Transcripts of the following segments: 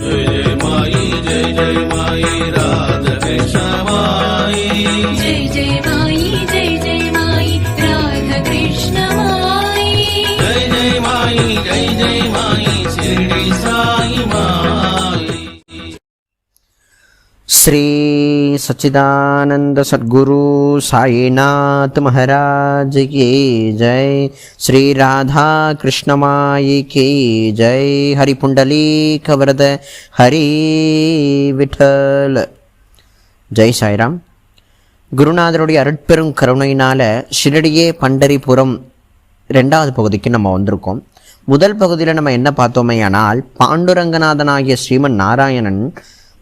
जय जय मा जय जय माधकृष्ण मा जय जय माय जय जय माधकृष्ण जय जय मा जय जय मा जय सा मा श्री सच्चिदानंद सद्गुरु साईनाथ महाराज की जय श्री राधा कृष्ण माई की जय हरि पुंडली कवरद हरि விட்டல் ஜெய் சாய்ராம் குருநாதருடைய அருட்பெரும் கருணையினால ஷிரடியே பண்டரிபுரம் ரெண்டாவது பகுதிக்கு நம்ம வந்திருக்கோம் முதல் பகுதியில் நம்ம என்ன பார்த்தோமே ஆனால் பாண்டுரங்கநாதனாகிய ஸ்ரீமன் நாராயணன்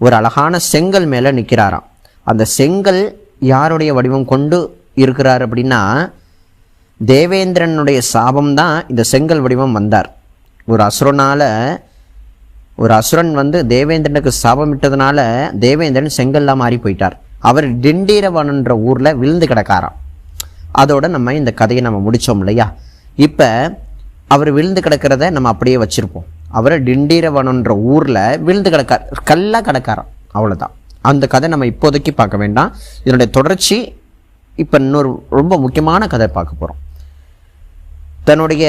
ஒரு அழகான செங்கல் மேலே நிற்கிறாராம் அந்த செங்கல் யாருடைய வடிவம் கொண்டு இருக்கிறார் அப்படின்னா தேவேந்திரனுடைய சாபம் தான் இந்த செங்கல் வடிவம் வந்தார். ஒரு அசுரனால் ஒரு அசுரன் வந்து தேவேந்திரனுக்கு சாபமிட்டதுனால தேவேந்திரன் செங்கல்லாம் மாறி போயிட்டார். அவர் டிண்டீரவனன்ற ஊரில் விழுந்து கிடக்காராம். அதோட நம்ம இந்த கதையை நம்ம முடித்தோம் இல்லையா? இப்போ அவர் விழுந்து கிடக்கிறத நம்ம அப்படியே வச்சுருப்போம். அவர் டிண்டீரவனன்ற ஊரில் விழுந்து கிடக்கார். கல்லாக கிடக்காராம். அவ்வளோதான் அந்த கதை நம்ம இப்போதைக்கு பார்க்க வேண்டாம். இதனுடைய தொடர்ச்சி இப்போ இன்னொரு ரொம்ப முக்கியமான கதை பார்க்க போகிறோம் தன்னுடைய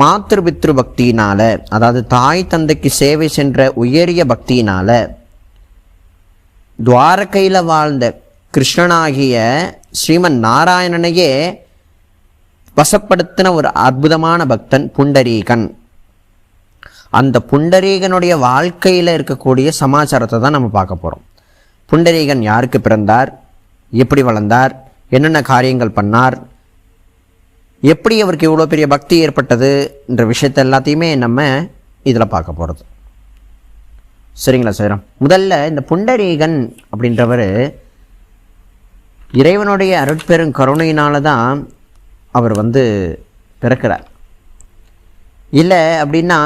மாத்திரு பித்ரு பக்தியினால் அதாவது தாய் தந்தைக்கு சேவை சென்ற உயரிய பக்தியினால் துவாரகையில் வாழ்ந்த கிருஷ்ணனாகிய ஸ்ரீமன் நாராயணனையே வசப்படுத்தின ஒரு அற்புதமான பக்தன் புண்டரீகன். அந்த புண்டரீகனுடைய வாழ்க்கையில் இருக்கக்கூடிய சமாச்சாரத்தை தான் நம்ம பார்க்க போகிறோம் புண்டரீகன் யாருக்கு பிறந்தார்? எப்படி வளர்ந்தார்? என்னென்ன காரியங்கள் பண்ணார்? எப்படி அவருக்கு இவ்வளோ பெரிய பக்தி ஏற்பட்டது? என்ற விஷயத்த எல்லாத்தையுமே நம்ம இதில் பார்க்க போகிறது சரிங்களா சார் முதல்ல இந்த புண்டரீகன் அப்படின்றவர் இறைவனுடைய அருட்பெரும் கருணையினால தான் அவர் வந்து பிறக்கிறார். இல்லை அப்படின்னா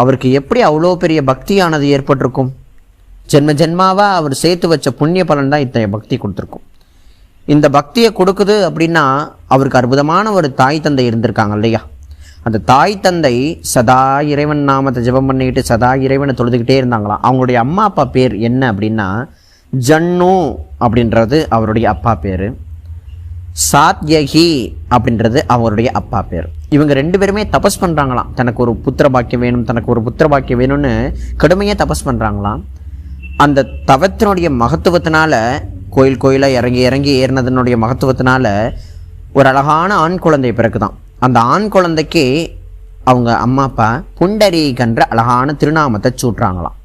அவருக்கு எப்படி அவ்வளோ பெரிய பக்தியானது ஏற்பட்டிருக்கும்? ஜென்ம ஜென்மாவாக அவர் சேர்த்து வச்ச புண்ணிய பலன் தான் இத்தனை பக்தி கொடுத்துருக்கும். இந்த பக்தியை கொடுக்குது அப்படின்னா அவருக்கு அற்புதமான ஒரு தாய் தந்தை இருந்திருக்காங்க இல்லையா? அந்த தாய் தந்தை சதா இறைவன் நாமத்தை ஜெபம் பண்ணிக்கிட்டு சதா இறைவனை தொழுதுகிட்டே இருந்தாங்களாம். அவங்களுடைய அம்மா அப்பா பேர் என்ன அப்படின்னா ஜன்னு அப்படின்றது அவருடைய அப்பா பேர். சாத்யகி அப்படின்றது அவருடைய அப்பா பேர். இவங்க ரெண்டு பேருமே தபஸ் பண்ணுறாங்களாம் தனக்கு ஒரு புத்திர பாக்கியம் வேணும் தனக்கு ஒரு புத்திர பாக்கியம் வேணும்னு கடுமையாக தபஸ் பண்ணுறாங்களாம் அந்த தவத்தினுடைய மகத்துவத்தினால கோயில் கோயிலாக இறங்கி இறங்கி ஏறினதனுடைய மகத்துவத்தினால ஒரு அழகான ஆண் குழந்தை பிறகுதான் அந்த ஆண் குழந்தைக்கு அவங்க அம்மா அப்பா புண்டரீகன்ற அழகான திருநாமத்தை சூட்டுறாங்களாம்.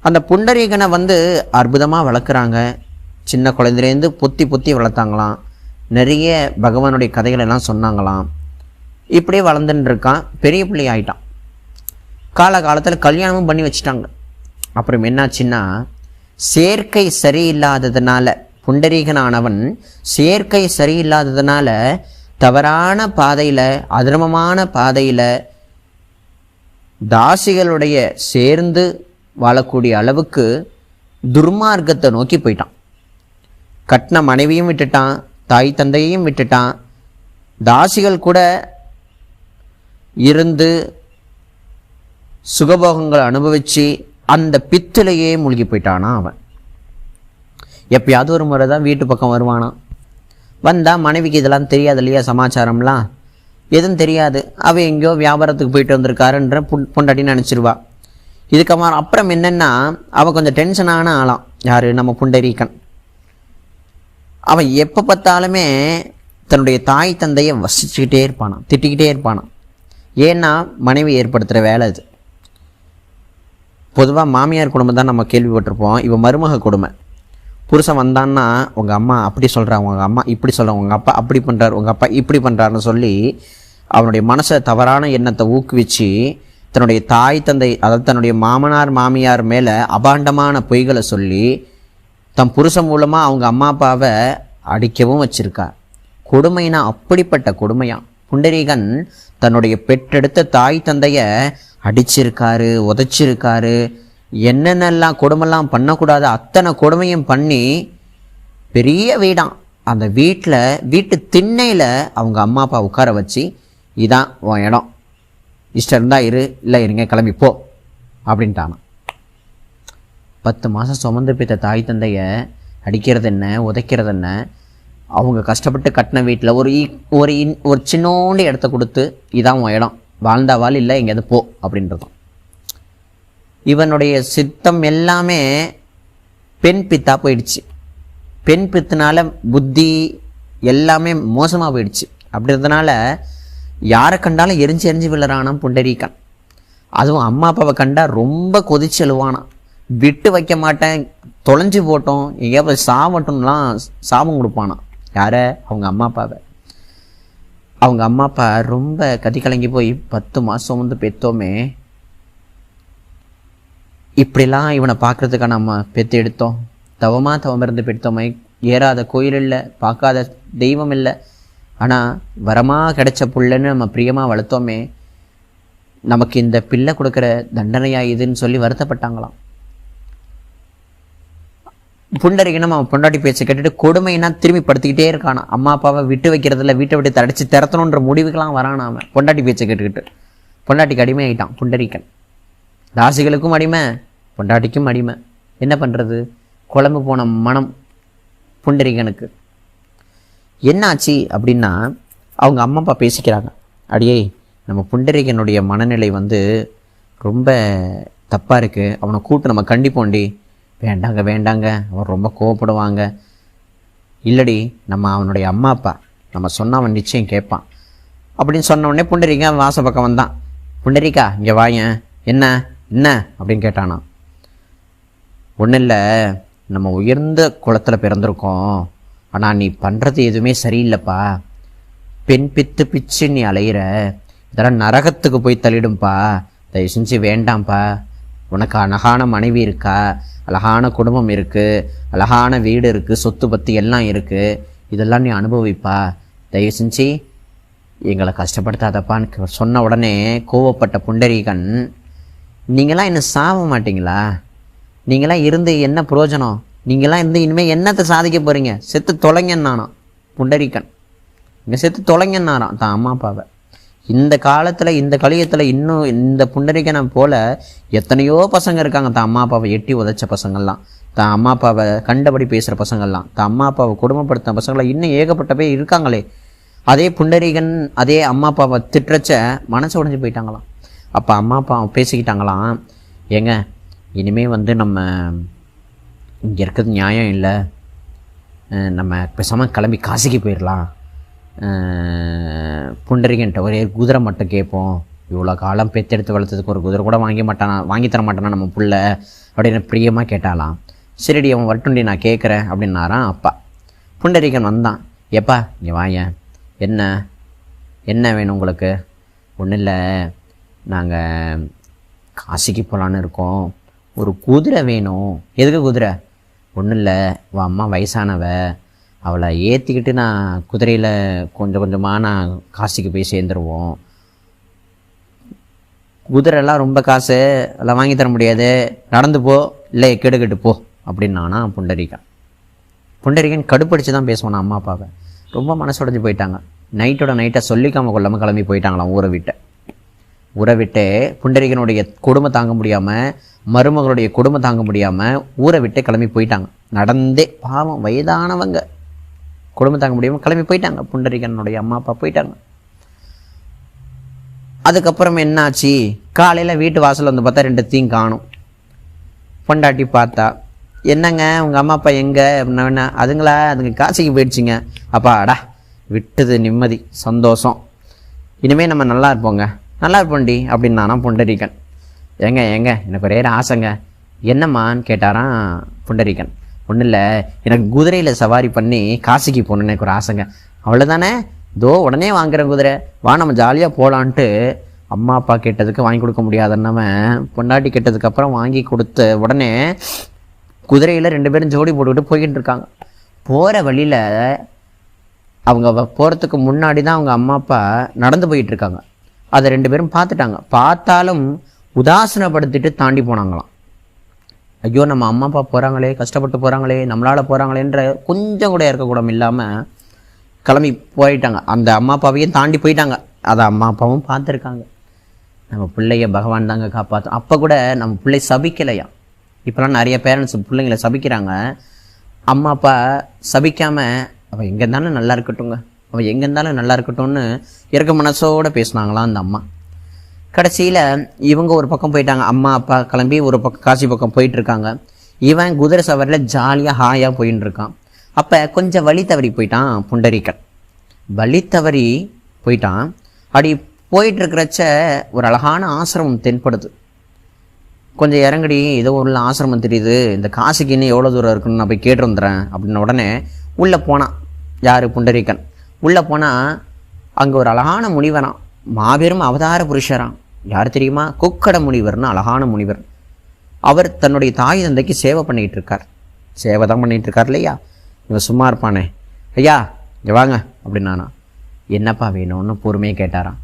அந்த புண்டரீகனை வந்து அற்புதமாக வளர்க்குறாங்க. சின்ன குழந்தையிலேருந்து பொத்தி பொத்தி வளர்த்தாங்களாம். நிறைய பகவானுடைய கதைகள் எல்லாம் சொன்னாங்களாம். இப்படியே வளர்ந்துன்னு இருக்கான் பெரிய பிள்ளை ஆயிட்டான். காலகாலத்தில் கல்யாணமும் பண்ணி வச்சுட்டாங்க. அப்புறம் என்னாச்சுன்னா சேர்க்கை சரியில்லாததுனால புண்டரீகனானவன் சேர்க்கை சரியில்லாததுனால தவறான பாதையில் அதர்மமான பாதையில் தாசிகளுடைய சேர்ந்து வாழக்கூடிய அளவுக்கு துர்மார்க்கத்தை நோக்கி போயிட்டான். கட்டின மனைவியும் விட்டுட்டான். தாய் தந்தையையும் விட்டுட்டான். தாசிகள் கூட இருந்து சுகபோகங்கள் அனுபவித்து அந்த பித்திலேயே மூழ்கி போயிட்டானா அவன். எப்பயாவது ஒரு முறை தான் வீட்டு பக்கம் வருவானான் வந்தால் மனைவிக்கு இதெல்லாம் தெரியாது இல்லையா சமாச்சாரம்லாம்? எதுவும் தெரியாது. அவள் எங்கேயோ வியாபாரத்துக்கு போயிட்டு வந்திருக்காருன்ற புண் பொண்டாட்டின்னு நினச்சிருவா. இதுக்கப்புறம் அப்புறம் என்னென்னா அவன் கொஞ்சம் டென்ஷனான ஆளாம். யார்? நம்ம புண்டரீக்கன். அவன் எப்போ பார்த்தாலுமே தன்னுடைய தாய் தந்தையை வசிச்சுக்கிட்டே இருப்பானான் திட்டிக்கிட்டே இருப்பானான் ஏன்னா மனைவி ஏற்படுத்துகிற வேலை அது. பொதுவாக மாமியார் குடும்பம் தான் நம்ம கேள்விப்பட்டிருப்போம். இப்போ மருமக கொடுமை. புருஷன் வந்தான்னா உங்கள் அம்மா அப்படி சொல்கிறாங்க உங்கள் அம்மா இப்படி சொல்கிறாங்க உங்கள் அப்பா அப்படி பண்ணுறாரு உங்கள் அப்பா இப்படி பண்ணுறாருன்னு சொல்லி அவனுடைய மனசை தவறான எண்ணத்தை ஊக்குவிச்சு தன்னுடைய தாய் தந்தை அதாவது தன்னுடைய மாமனார் மாமியார் மேலே அபாண்டமான பொய்களை சொல்லி தன் புருஷன் மூலமாக அவங்க அம்மா அப்பாவை அடிக்கவும் வச்சிருக்கா கொடுமைனா அப்படிப்பட்ட கொடுமையா? புண்டரீகன் தன்னுடைய பெற்றெடுத்த தாய் தந்தைய அடிச்சிருக்காரு உதைச்சிருக்காரு. என்னென்னலாம் கொடுமைலாம் பண்ணக்கூடாது அத்தனை கொடுமையும் பண்ணி பெரிய வீடான் அந்த வீட்டில் வீட்டு திண்ணையில் அவங்க அம்மா அப்பா உட்கார வச்சு இதான் உன் இடம். இஷ்டம் இருந்தால் இரு இல்லை இருங்க கிளம்பி போ. அப்படின்ட்டானான் பத்து மாதம் சுமந்து பித்த தாய் தந்தைய அடிக்கிறது என்ன உதைக்கிறது என்ன அவங்க கஷ்டப்பட்டு கட்டின வீட்டில் ஒரு ஒரு இன் ஒரு சின்னோண்டு இடத்த கொடுத்து இதான் உன் இடம். வாழ்ந்தா வாழ் இல்லை எங்கேயாவது போ அப்படின்றதும் இவனுடைய சித்தம் எல்லாமே பெண் பித்தா போயிடுச்சு. பெண் பித்தினால புத்தி எல்லாமே மோசமாக போயிடுச்சு. அப்படின்றதுனால யாரை கண்டாலும் எரிஞ்சு எரிஞ்சு விழுறானான் புண்டரீக்கான் அதுவும் அம்மா அப்பாவை கண்டா ரொம்ப கொதிச்சு எழுவானான் விட்டு வைக்க மாட்டேன் தொலைஞ்சு போட்டோம் எங்கேயாவது போய் சாவட்டும்லாம் சாபம் கொடுப்பானாம் யாரை? அவங்க அம்மா அப்பாவை. அவங்க அம்மா அப்பா ரொம்ப கதி கலங்கி போய் பத்து மாதம் வந்து பெத்தோமே இப்படிலாம் இவனை பார்க்கறதுக்காக நம்ம பெற்று எடுத்தோம். தவமாக தவம் இருந்து பெற்றோமே. ஏறாத கோயில் இல்லை பார்க்காத தெய்வம் இல்லை. ஆனால் வரமாக கிடைச்ச புள்ளைன்னு நம்ம பிரியமாக வளர்த்தோமே. நமக்கு இந்த பிள்ளை கொடுக்குற தண்டனையா இதுன்னு சொல்லி வருத்தப்பட்டாங்களாம். புண்டரிகனும் அவன் பொண்டாட்டி பேச்சை கேட்டுட்டு கொடுமைனா திரும்பி படுத்திக்கிட்டே இருக்கானா. அம்மா அப்பாவை விட்டு வைக்கிறதில்ல வீட்டை விட்டு தடிச்சு திறத்தணுன்ற முடிவுக்கெல்லாம் வரான் அவன். பொண்டாட்டி பேச்சை கேட்டுக்கிட்டு. பொண்டாட்டிக்கு அடிமை ஆகிட்டான் புண்டரிக்கன். ராசிகளுக்கும் அடிமை பொண்டாட்டிக்கும் அடிமை. என்ன பண்ணுறது குழம்பு போன மனம் புண்டரிகனுக்கு. என்னாச்சு அப்படின்னா அவங்க அம்மா அப்பா பேசிக்கிறாங்க. அடியே நம்ம புண்டரிகனுடைய மனநிலை வந்து ரொம்ப தப்பாக இருக்குது அவனை கூப்பிட்டு நம்ம கண்டிப்போண்டி. வேண்டாங்க வேண்டாங்க. அவன் ரொம்ப கோவப்படுவாங்க. இல்லடி நம்ம அவனுடைய அம்மா அப்பா. நம்ம சொன்னால் அவன் நிச்சயம் கேட்பான். அப்படின்னு சொன்ன உடனே அவன் வாச பக்கம் வந்தான். புண்டரிக்கா இங்கே வாயேன். என்ன என்ன? அப்படின்னு கேட்டானா ஒன்றும் இல்லை. நம்ம உயர்ந்த குளத்தில் பிறந்திருக்கோம். ஆனால் நீ பண்ணுறது எதுவுமே சரியில்லைப்பா. பெண் பித்து பிச்சு நீ அலையிற. இதெல்லாம் நரகத்துக்கு போய் தள்ளிடும்பா. தயவு செஞ்சு வேண்டாம்ப்பா உனக்கு அழகான மனைவி இருக்கா? அழகான குடும்பம் இருக்குது அழகான வீடு இருக்குது சொத்து பற்றி எல்லாம் இருக்குது இதெல்லாம் நீ அனுபவிப்பா. தயவு செஞ்சு எங்களை கஷ்டப்படுத்தாதப்பான்னு சொன்ன உடனே கோவப்பட்ட புண்டரீகன் நீங்களாம் என்ன சாவ மாட்டீங்களா? நீங்களாம் இருந்து என்ன பிரயோஜனம் நீங்களாம் இருந்து இனிமேல் என்னத்தை சாதிக்க போகிறீங்க செத்து தொலைங்கன்னானாம் புண்டரீகன். இங்கே செத்து தொலைங்கன்னாரான் தான் அம்மா அப்பாவை. இந்த காலத்தில் இந்த கலியத்தில் இன்னும் இந்த புண்டரிக்கனை போல எத்தனையோ பசங்க இருக்காங்க. தான் அம்மா அப்பாவை எட்டி உதைச்ச பசங்கள்லாம். தான் அம்மா அப்பாவை கண்டபடி பேசுகிற பசங்கள்லாம். தான் அம்மா அப்பாவை கொடுமைப்படுத்த பசங்களாம் இன்னும் ஏகப்பட்ட பேர் இருக்காங்களே. அதே புண்டரீகன் அதே அம்மா அப்பாவை திட்டுறச்ச மனசு உடைஞ்சு போயிட்டாங்களாம். அப்போ அம்மா அப்பா பேசிக்கிட்டாங்களாம். ஏங்க இனிமே வந்து நம்ம இங்கே இருக்கிறது நியாயம் இல்லை. நம்ம பேசாமல் கிளம்பி காசிக்கு போயிடலாம் புண்டரிகன்ட்ட ஒரே குதிரை மட்டும் கேட்போம். இவ்வளோ காலம் பெத்தெடுத்து வளர்த்ததுக்கு ஒரு குதிரை கூட வாங்கி மாட்டானா வாங்கி தர மாட்டானா நம்ம புள்ள அப்படின்னு பிரியமாக கேட்டாலாம். சரிடி அவன் வரட்டுண்டி நான் கேட்குறேன் அப்படின்னாரான் அப்பா. புண்டரிகன் வந்தான். எப்பா இங்கே வாங்க. என்ன? என்ன வேணும் உங்களுக்கு? ஒன்றும் இல்லை. நாங்கள் காசிக்கு போகலான்னு இருக்கோம். ஒரு குதிரை வேணும். எதுக்கு குதிரை? ஒன்றும் இல்லை. உன் அம்மா வயசானவ. அவளை ஏற்றிக்கிட்டு நான் குதிரையில் கொஞ்சம் கொஞ்சமாக நான் காசிக்கு போய் சேர்ந்துருவோம். குதிரைலாம் ரொம்ப காசு அதெல்லாம் வாங்கி தர முடியாது. நடந்து போ இல்லை கெடுக்கிட்டு போ அப்படின்னானா புண்டரிகன் புண்டரிகன் கடுப்படிச்சு தான் பேசுவான் அம்மா அப்பாவை. ரொம்ப மனசுடைஞ்சு போயிட்டாங்க. நைட்டோட நைட்டை சொல்லிக்காம கொள்ளாமல் கிளம்பி போயிட்டாங்களாம் ஊரை விட்டு. ஊரை விட்டு புண்டரிகனுடைய கொடுமை தாங்க முடியாமல் மருமகளுடைய கொடுமை தாங்க முடியாமல் ஊரை விட்டு கிளம்பி போயிட்டாங்க. நடந்தே பாவம் வயதானவங்க. குடும்பம் தாங்க முடியாமல் கிளம்பி போயிட்டாங்க. புண்டரிகனுடைய அம்மா அப்பா போயிட்டாங்க. அதுக்கப்புறம் என்னாச்சு? காலையில் வீட்டு வாசல் வந்து பார்த்தா ரெண்டு தீங் காணும். பொண்டாட்டி பார்த்தா என்னங்க உங்கள் அம்மா அப்பா எங்கே? என்ன அதுங்களா? அதுங்க காசிக்கு போயிடுச்சுங்க. அப்பாடா விட்டது நிம்மதி சந்தோஷம். இனிமேல் நம்ம நல்லா இருப்போங்க. நல்லா இருப்போண்டி அப்படின்னானா புண்டரீகன். ஏங்க ஏங்க எனக்கு ஒரே ஆசைங்க. என்னம்மான்னு கேட்டாராம் புண்டரீகன். ஒன்றும் இல்லை எனக்கு குதிரையில் சவாரி பண்ணி காசிக்கு போகணுன்னு எனக்கு ஒரு ஆசைங்க. அவ்வளோதானே தோ உடனே வாங்குறேன் குதிரை. வா நம்ம ஜாலியாக போகலான்ட்டு அம்மா அப்பா கேட்டதுக்கு வாங்கி கொடுக்க முடியாதுன்னவன் பொண்டாட்டி கேட்டதுக்கப்புறம் வாங்கி கொடுத்த உடனே குதிரையில் ரெண்டு பேரும் ஜோடி போட்டுக்கிட்டு போய்கிட்டு இருக்காங்க. போகிற வழியில் அவங்க போகிறதுக்கு முன்னாடி தான் அவங்க அம்மா அப்பா நடந்து போயிட்டு இருக்காங்க. அதை ரெண்டு பேரும் பார்த்துட்டாங்க. பார்த்தாலும் உதாசனப்படுத்திட்டு தாண்டி போனாங்களாம். ஐயோ நம்ம அம்மா அப்பா போகிறாங்களே கஷ்டப்பட்டு போகிறாங்களே நம்மளால் போகிறாங்களேன்ற கொஞ்சம் கூட இருக்கக்கூடம் இல்லாமல் கிளம்பி போயிட்டாங்க. அந்த அம்மா அப்பாவையும் தாண்டி போயிட்டாங்க. அதை அம்மா அப்பாவும் பார்த்துருக்காங்க. நம்ம பிள்ளைய பகவான் தாங்க காப்பாற்றும் அப்போ கூட நம்ம பிள்ளை சபிக்கலையா? இப்போலாம் நிறைய பேரண்ட்ஸ் பிள்ளைங்களை சபிக்கிறாங்க. அம்மா அப்பா சபிக்காமல் அவள் எங்கே இருந்தாலும் நல்லா இருக்கட்டுங்க அவள் எங்கே இருந்தாலும் நல்லா இருக்கட்டும்னு இறக்க மனசோட பேசுனாங்களாம் அந்த அம்மா. கடைசியில் இவங்க ஒரு பக்கம் போயிட்டாங்க அம்மா அப்பா கிளம்பி ஒரு பக்கம் காசி பக்கம் போயிட்டுருக்காங்க. இவன் குதிரை சவாரியில் ஜாலியாக ஹாயாக போயின்னு இருக்கான். அப்போ கொஞ்சம் வழி தவறி போயிட்டான் புண்டரிக்கன் வழி தவறி போயிட்டான். அப்படி போயிட்டுருக்கிறச்ச ஒரு அழகான ஆசிரமம் தென்படுது. கொஞ்சம் இறங்கடி ஏதோ உள்ள ஆசிரமம் தெரியுது. இந்த காசுக்கு இன்னும் எவ்வளோ தூரம் இருக்குன்னு நான் போய் கேட்டு வந்துடுறேன் அப்படின்ன உடனே உள்ளே போனான். யார்? புண்டரீக்கன் உள்ளே போனால் அங்கே ஒரு அழகான முனிவரான் மாபெரும் அவதார புருஷரான் யார் தெரியுமா? குக்கட முனிவர்னு அழகான முனிவர். அவர் தன்னுடைய தாய் தந்தைக்கு சேவை பண்ணிகிட்டு இருக்கார். சேவை தான் பண்ணிகிட்டு இருக்கார் இல்லையா? இவன் சும்மா இருப்பானே. ஐயா இங்கே வாங்க அப்படின்னானா. என்னப்பா வேணும்னு பொறுமையாக கேட்டாராம்.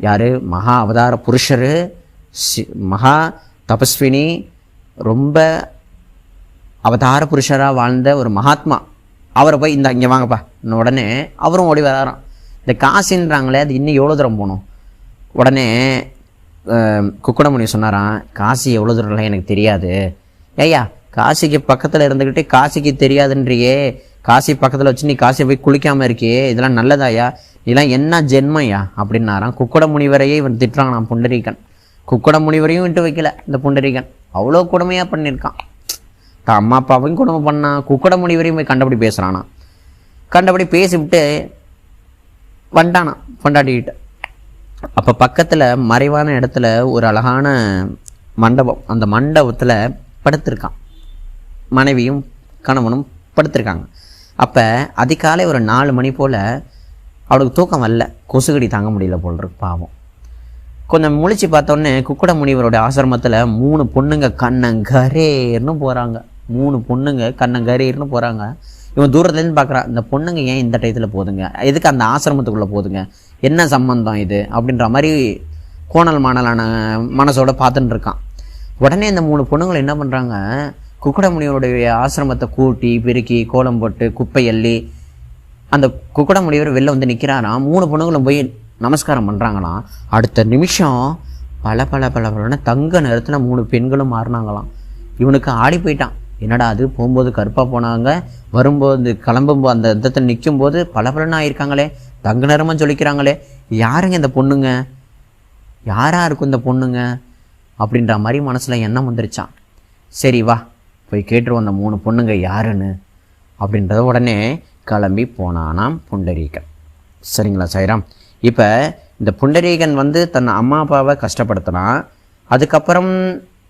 யார்? மகா அவதார புருஷர் சி- மகா தபஸ்வினி ரொம்ப அவதார புருஷராக வாழ்ந்த ஒரு மகாத்மா. அவரை போய் இந்த இங்கே வாங்கப்பா. இன்னும் உடனே அவரும் ஓடி வராராம். இந்த காசின்றாங்களே அது இன்னும் எவ்வளோ தூரம் போகணும்? உடனே குக்குடமுனி சொன்னாராம் காசி எவ்வளோ தூரம்லாம் எனக்கு தெரியாது. ஏய்யா காசிக்கு பக்கத்தில் இருந்துக்கிட்டு காசிக்கு தெரியாதுன்றியே. காசி பக்கத்தில் வச்சு நீ காசி போய் குளிக்காமல் இருக்கியே. இதெல்லாம் நல்லதாயா இதெல்லாம் என்ன ஜென்மையா அப்படின்னாராம். குக்குட முனிவரையே இவன் திட்டுறான் புண்டரீகன். குக்குட முனிவரையும் விட்டு வைக்கல இந்த புண்டரீகன். அவ்வளோ கொடுமையாக பண்ணியிருக்கான். தான் அம்மா அப்பாவையும் கொடுமை பண்ணான் குக்குட முனிவரையும் போய் கண்டபடி பேசுகிறானா கண்டபடி பேசிவிட்டு வந்துட்டானா பொண்டாட்டிக்கிட்ட அப்போ பக்கத்தில் மறைவான இடத்துல ஒரு அழகான மண்டபம் அந்த மண்டபத்தில் படுத்திருக்கான். மனைவியும் கணவனும் படுத்திருக்காங்க. அப்போ அதிகாலை ஒரு நாலு மணி போல் அவளுக்கு தூக்கம் வரல. கொசுகடி தாங்க முடியல போல் இருக்கு பாவம். கொஞ்சம் முழிச்சு பார்த்தோன்னே குக்குட முனிவரோட ஆசிரமத்தில் மூணு பொண்ணுங்க கண்ணங்கரேர்னு போகிறாங்க மூணு பொண்ணுங்க கண்ணங்கரேர்னு போகிறாங்க இவன் தூரத்துலேருந்து பார்க்குறான் இந்த பொண்ணுங்க ஏன் இந்த டயத்தில் போகுதுங்க எதுக்கு அந்த ஆசிரமத்துக்குள்ளே போகுதுங்க என்ன சம்பந்தம் இது? அப்படின்ற மாதிரி கோணல் மாணலான மனசோட பார்த்துட்டு இருக்கான் உடனே இந்த மூணு பொண்ணுங்களை என்ன பண்ணுறாங்க குக்குடமுனியோடைய ஆசிரமத்தை கூட்டி பெருக்கி கோலம் போட்டு குப்பை அள்ளி அந்த குக்குடமுனியவர் வெளில வந்து நிற்கிறாராம் மூணு பொண்ணுங்களும் போய் நமஸ்காரம் பண்ணுறாங்களாம் அடுத்த நிமிஷம் பல பல பல பலன்னு தங்க நிறத்தில் மூணு பெண்களும் மாறினாங்களாம். இவனுக்கு ஆடி போயிட்டான். என்னடா அது? போகும்போது கருப்பாக போனாங்க. வரும்போது கிளம்பும்போது அந்த இடத்துல நிற்கும்போது பல பலன்னு ஆயிருக்காங்களே தங்க நிறமாக சொல்லிக்கிறாங்களே யாருங்க இந்த பொண்ணுங்க? யாராக இருக்கும் இந்த பொண்ணுங்க? அப்படின்ற மாதிரி மனசில் எண்ணம் வந்துருச்சான் சரி வா போய் கேட்டுருவோம் அந்த மூணு பொண்ணுங்க யாருன்னு. அப்படின்றத உடனே கிளம்பி போனானாம் புண்டரீகன். சரிங்களா சைராம் இப்போ இந்த புண்டரீகன் வந்து தன் அம்மா அப்பாவை கஷ்டப்படுத்தினான். அதுக்கப்புறம்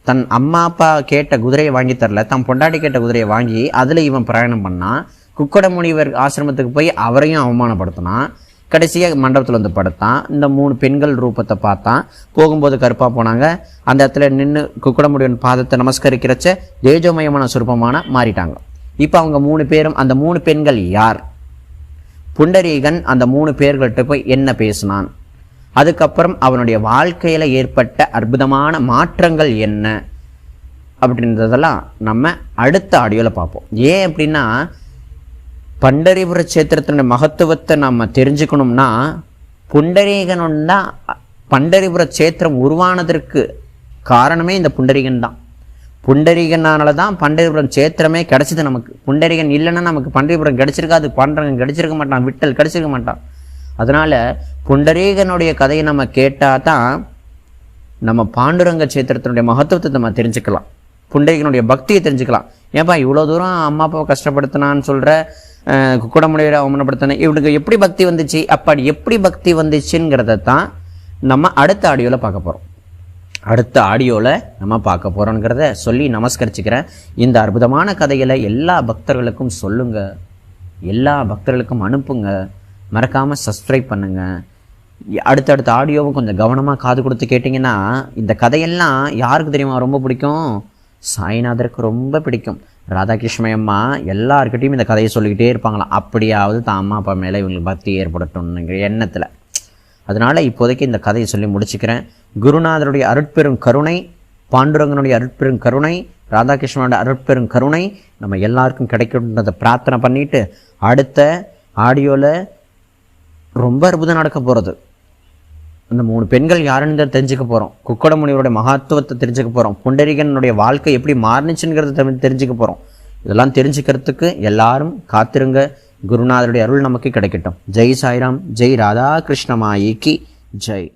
தன் அம்மா அப்பா கேட்ட குதிரையை வாங்கி தரல. தன் பொண்டாட்டி கேட்ட குதிரையை வாங்கி அதில் இவன் பிரயாணம் பண்ணான் குக்கட முனிவர் ஆசிரமத்துக்கு போய் அவரையும் அவமானப்படுத்தினான். கடைசியாக மண்டபத்தில் வந்து படுத்தான். இந்த மூணு பெண்கள் ரூபத்தை பார்த்தான். போகும்போது கருப்பாக போனாங்க. அந்த இடத்துல நின்று குக்கடமுடியன் பாதத்தை நமஸ்கரிக்கிறச்ச தேஜோமயமான சுரூபமான மாறிட்டாங்க. இப்போ அவங்க மூணு பேரும் அந்த மூணு பெண்கள் யார்? புண்டரீகன் அந்த மூணு பேர்கள்ட்ட போய் என்ன பேசினான்? அதுக்கப்புறம் அவனுடைய வாழ்க்கையில் ஏற்பட்ட அற்புதமான மாற்றங்கள் என்ன அப்படின்றதெல்லாம் நம்ம அடுத்த ஆடியோவில் பார்ப்போம். ஏன் அப்படின்னா பண்டரிபுர சேத்திரத்தினுடைய மகத்துவத்தை நம்ம தெரிஞ்சுக்கணும்னா புண்டரீகனும் தான் பண்டரிபுர சேத்திரம் உருவானதற்கு காரணமே இந்த புண்டரீகன் தான். புண்டரீகனால தான் பண்டரிபுரம் சேத்திரமே கிடச்சிது நமக்கு. புண்டரீகன் இல்லைன்னா நமக்கு பண்டரிபுரம் கிடச்சிருக்காது பாண்டரங்கன் கிடச்சிருக்க மாட்டான் விட்டல் கிடச்சிருக்க மாட்டான். அதனால் புண்டரீகனுடைய கதையை நம்ம கேட்டால் தான் நம்ம பாண்டுரங்க சேத்திரத்தினுடைய மகத்துவத்தை நம்ம தெரிஞ்சுக்கலாம். புண்டரீகனுடைய பக்தியை தெரிஞ்சுக்கலாம். ஏன்பா இவ்வளோ தூரம் அம்மா அப்பாவை கஷ்டப்படுத்தினான்னு சொல்கிற குடமுடையிட அவமானப்படுத்தின இவனுக்கு எப்படி பக்தி வந்துச்சு அப்படி எப்படி பக்தி வந்துச்சுங்கிறத தான் நம்ம அடுத்த ஆடியோவில் பார்க்க போகிறோம் அடுத்த ஆடியோவில் நம்ம பார்க்க போகிறோங்கிறத சொல்லி நமஸ்கரிச்சுக்கிறேன். இந்த அற்புதமான கதைகளை எல்லா பக்தர்களுக்கும் சொல்லுங்கள் எல்லா பக்தர்களுக்கும் அனுப்புங்க. மறக்காமல் சப்ஸ்கிரைப் பண்ணுங்கள் அடுத்தடுத்த ஆடியோவை கொஞ்சம் கவனமாக காது கொடுத்து கேட்டிங்கன்னா இந்த கதையெல்லாம் யாருக்கு தெரியுமா ரொம்ப பிடிக்கும்? சாய்நாதருக்கு ரொம்ப பிடிக்கும். ராதாகிருஷ்ண அம்மா எல்லாருக்கிட்டையும் இந்த கதையை சொல்லிக்கிட்டே இருப்பாங்களாம் அப்படியாவது தான் அம்மா அப்பா மேலே இவங்களுக்கு பக்தி ஏற்படட்டும்ங்கிற எண்ணத்தில். அதனால் இப்போதைக்கு இந்த கதையை சொல்லி முடிச்சுக்கிறேன். குருநாதருடைய அருட்பெரும் கருணை பாண்டுரங்கனுடைய அருட்பெரும் கருணை ராதாகிருஷ்ணனோட அருட்பெரும் கருணை நம்ம எல்லாருக்கும் கிடைக்கணுன்றதை பிரார்த்தனை பண்ணிவிட்டு அடுத்த ஆடியோவில் ரொம்ப அற்புதம் நடக்க போகிறது அந்த மூணு பெண்கள் யாருன்னு தெரிஞ்சுக்க போகிறோம் குக்கட முனிவருடைய மகத்துவத்தை தெரிஞ்சுக்க போகிறோம் புண்டரிகனுடைய வாழ்க்கை எப்படி மாறுனுச்சுங்கிறத தெரிஞ்சுக்க போகிறோம் இதெல்லாம் தெரிஞ்சுக்கிறதுக்கு எல்லாரும் காத்திருங்க. குருநாதருடைய அருள் நமக்கு கிடைக்கட்டும். ஜெய் சாய்ராம் ஜெய் ராதா கிருஷ்ணமாயிக்கு ஜெய்.